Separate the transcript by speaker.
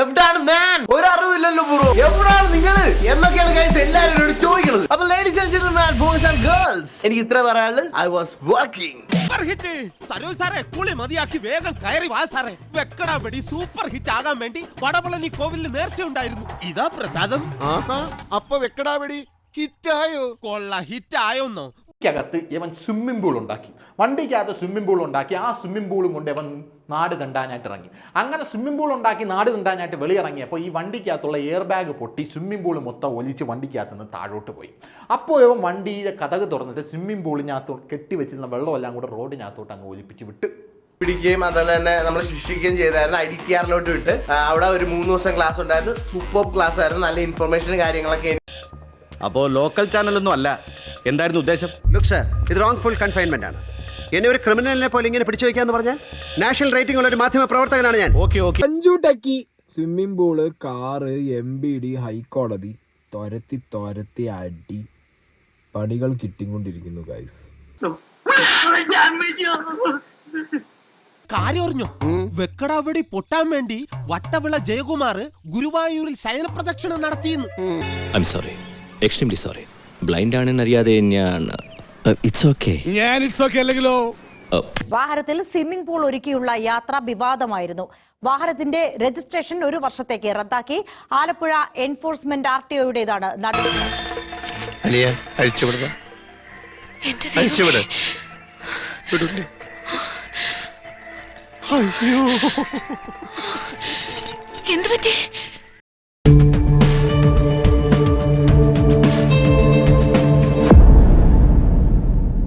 Speaker 1: എവിടാണ് മാൻ ഒരറിവില്ലല്ലോ ബ്രോ എവിടാണ് നിങ്ങൾ എന്നൊക്കെയാണ് ഗൈസ് എല്ലാവരും എന്നോട് ചോദിക്കുന്നത്. അപ്പൊ ladies and gentleman boys and girls എനിക്ക് ഇത്ര പറയാനുള്ളത്. I was working
Speaker 2: super hit Saroj സാറേ കുളി മതിയാക്കി വേഗം കയറി വാ സാറേ. വെക്കടാ വെടി സൂപ്പർ ഹിറ്റ് ആകാൻ വേണ്ടി വടപളനി കോവിലിൽ നേർച്ചയുണ്ടായിരുന്നു ഇതാ പ്രസാദം.
Speaker 3: അപ്പൊ വെക്കടാ വെടി ഹിറ്റായോ
Speaker 2: കൊള്ള ഹിറ്റായോന്നോ
Speaker 4: ആയോന്നോ ക്കകത്ത് ഇവൻ സ്വിമ്മിംഗ് പൂൾ ഉണ്ടാക്കി. വണ്ടിക്കകത്ത് സ്വിമ്മിംഗ് പൂൾ ഉണ്ടാക്കി. ആ സ്വിമ്മിംഗ് പൂളും കൊണ്ട് ഇവൻ നാട് കണ്ടാനായിട്ട് ഇറങ്ങി. അങ്ങനെ സ്വിമ്മിംഗ് പൂൾ ഉണ്ടാക്കി നാട് കണ്ടാനായിട്ട് വെളിയിറങ്ങിയപ്പോൾ ഈ വണ്ടിക്കകത്തുള്ള എയർ ബാഗ് പൊട്ടി സ്വിമ്മിംഗ് പൂൾ മൊത്തം ഒലിച്ച് വണ്ടിക്കകത്ത് നിന്ന് താഴോട്ട് പോയി. അപ്പോൾ ഇവൻ വണ്ടിയുടെ കഥക് തുറന്നിട്ട് സ്വിമ്മിംഗ് പൂളിനകത്ത് കെട്ടിവെച്ചിരുന്ന വെള്ളമെല്ലാം കൂടെ റോഡിനകത്തോട്ട് അങ്ങ് ഒലിപ്പിച്ച് വിട്ട്.
Speaker 1: പിടിക്കുകയും അതുപോലെ തന്നെ നമ്മൾ ശിക്ഷിക്കുകയും ചെയ്തായിരുന്നു ഐ ഡി വിട്ട്. അവിടെ ഒരു മൂന്ന് ദിവസം ക്ലാസ് ഉണ്ടായിരുന്നു. സൂപ്പർ ക്ലാസ് ആയിരുന്നു. നല്ല ഇൻഫർമേഷൻ കാര്യങ്ങളൊക്കെ
Speaker 5: അപ്പോ ലോക്കൽ ചാനലൊന്നും അല്ല. എന്തായിരുന്നു ഉദ്ദേശം?
Speaker 6: ലുക്ക് സർ ഇത് റോങ് ഫുൾ കൺഫൈൻമെന്റ് ആണ്. എന്നെ ഒരു ക്രിമിനലിനെ പോലെ ഇങ്ങനെ പിടിച്ചു വെക്കാന്ന് പറഞ്ഞാൽ നാഷണൽ റേറ്റിംഗ് ഉള്ള ഒരു മാധ്യമ പ്രവർത്തകനാണ് ഞാൻ.
Speaker 5: ഓക്കെ ഓക്കെ
Speaker 7: അഞ്ചു ടക്കി swimming pool car M B D ഹൈക്കോടതി തുരത്തി തുരത്തി അടി. പണികൾ കിട്ടിക്കൊണ്ടിരിക്കുന്നു ഗൈസ്
Speaker 2: കാര്യം അറിഞ്ഞോ? വെക്കടാ വെടി പൊട്ടാൻ വേണ്ടി വട്ടവിള ജയകുമാർ ഗുരുവായൂരിൽ ശയനപ്രദക്ഷിണം നടത്തിയെന്ന്.
Speaker 8: I sorry extremely sorry blind ആണെന്നറിയാതെ ഞാൻ
Speaker 9: ഇറ്റ്സ് ഓക്കെ
Speaker 10: ഞാൻ ഇറ്റ്സ് ഓക്കെ അല്ലെങ്കിലോ?
Speaker 11: വാഹനത്തിൽ സ്വിമ്മിംഗ് പൂൾ ഒരുക്കിയുള്ള യാത്ര വിവാദമായിരുന്നു. വാഹനത്തിന്റെ രജിസ്ട്രേഷൻ ഒരു വർഷത്തേക്ക് റദ്ദാക്കി. ആലപ്പുഴ എൻഫോഴ്സ്മെന്റ് ആർ ടി ഒയുടേതാണ് നടപടി.
Speaker 12: എന്ത് പറ്റി